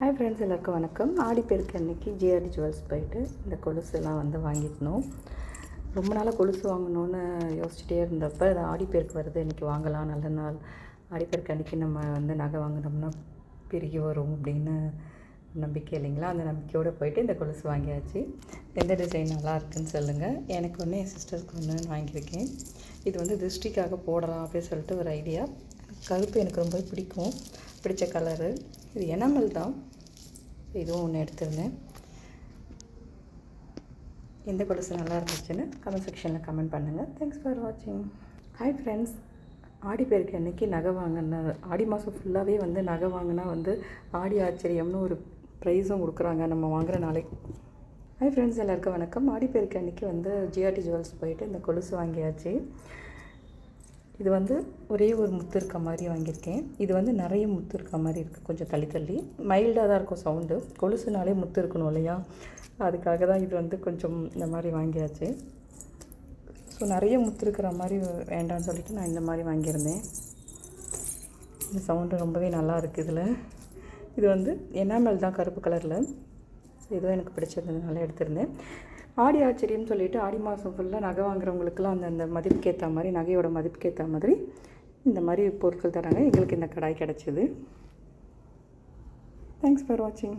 Hi friends எல்லாருக்கும் வணக்கம். ஆடிப்பெருக்கு அன்னைக்கு ஜிஆர்டி ஜுவல்ஸ் போயிட்டு இந்த கொலுசுலாம் வந்து வாங்கிக்கணும் ரொம்ப நாளாக கொலுசு வாங்கணும்னு யோசிச்சுட்டே இருந்தப்போ இது ஆடிப்பெருக்கு வருது இன்றைக்கி வாங்கலாம் நல்ல நாள். ஆடிப்பெருக்கு அன்றைக்கி நம்ம வந்து நகை வாங்கினோம்னா பெருகி வரும் அப்படின்னு நம்பிக்கை இல்லைங்களா? அந்த நம்பிக்கையோடு போயிட்டு இந்த கொலுசு வாங்கியாச்சு. எந்த டிசைன் நல்லா இருக்குன்னு சொல்லுங்கள் எனக்கு ஒன்று என் சிஸ்டருக்கு ஒன்று வாங்கியிருக்கேன். இது வந்து திருஷ்டிக்காக போடலாம் அப்படின்னு சொல்லிட்டு ஒரு ஐடியா கருப்பு எனக்கு ரொம்ப பிடிக்கும். பிடிச்ச கலரு இது எனமல் தான். இதுவும் ஒன்று எடுத்திருந்தேன். எந்த கொலுசு நல்லா இருந்துச்சுன்னு கமெண்ட் செக்ஷனில் கமெண்ட் பண்ணுங்கள் தேங்க்ஸ் ஃபார் வாட்சிங் ஹாய் ஃப்ரெண்ட்ஸ் ஆடி பேருக்கு அன்றைக்கி நகை வாங்கின ஆடி மாதம் ஃபுல்லாகவே வந்து நகை வாங்கினா வந்து ஆடி ஆச்சரியம்னு ஒரு ப்ரைஸும் கொடுக்குறாங்க. நம்ம வாங்குற நாளைக்கு ஹாய் ஃப்ரெண்ட்ஸ் எல்லாருக்கும் வணக்கம். ஆடி பேருக்கு அன்றைக்கி வந்து ஜிஆர்டி ஜுவல்ஸ் போயிட்டு இந்த கொலுசு வாங்கியாச்சு. இது வந்து ஒரே ஒரு முத்து இருக்க மாதிரி வாங்கியிருக்கேன். இது வந்து நிறைய முத்து இருக்க மாதிரி இருக்குது கொஞ்சம் தள்ளி தள்ளி. மைல்டாக தான் இருக்கும் சவுண்டு கொலுசுனாலே முத்து இருக்கணும் இல்லையா? அதுக்காக தான் இது வந்து கொஞ்சம் இந்த மாதிரி வாங்கியாச்சு. ஸோ நிறைய முத்து இருக்கிற மாதிரி வேண்டாம்னு சொல்லிட்டு நான் இந்த மாதிரி வாங்கியிருந்தேன். இந்த சவுண்டு ரொம்பவே நல்லா இருக்குது இதில். இது வந்து என்னாமல் தான் கருப்பு கலரில் இதுவும் எனக்கு பிடிச்சதுனால எடுத்திருந்தேன். ஆடி ஆச்சரியம் சொல்லிட்டு ஆடி மாதம் ஃபுல்லாக நகை வாங்குறவங்களுக்குலாம் அந்த அந்த மதிப்புக்கேற்ற மாதிரி நகையோட மதிப்புக்கேற்ற மாதிரி இந்த மாதிரி பொருட்கள் தராங்க. எங்களுக்கு இந்த கடாய் கிடச்சிது. தேங்க்ஸ் ஃபார் வாட்சிங்